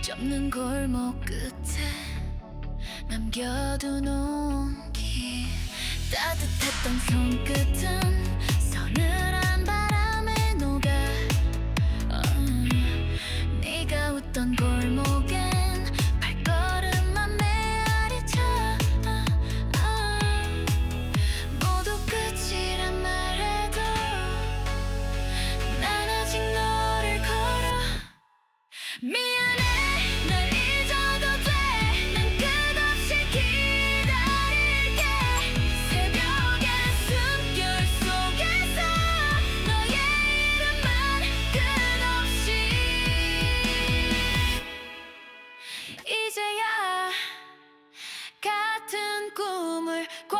좁는 골목 끝에 남겨둔 온기. 따뜻했던 손끝은 서늘한 바람에 녹아. 어, 네가 웃던 골 이제야 같은 꿈을 꿔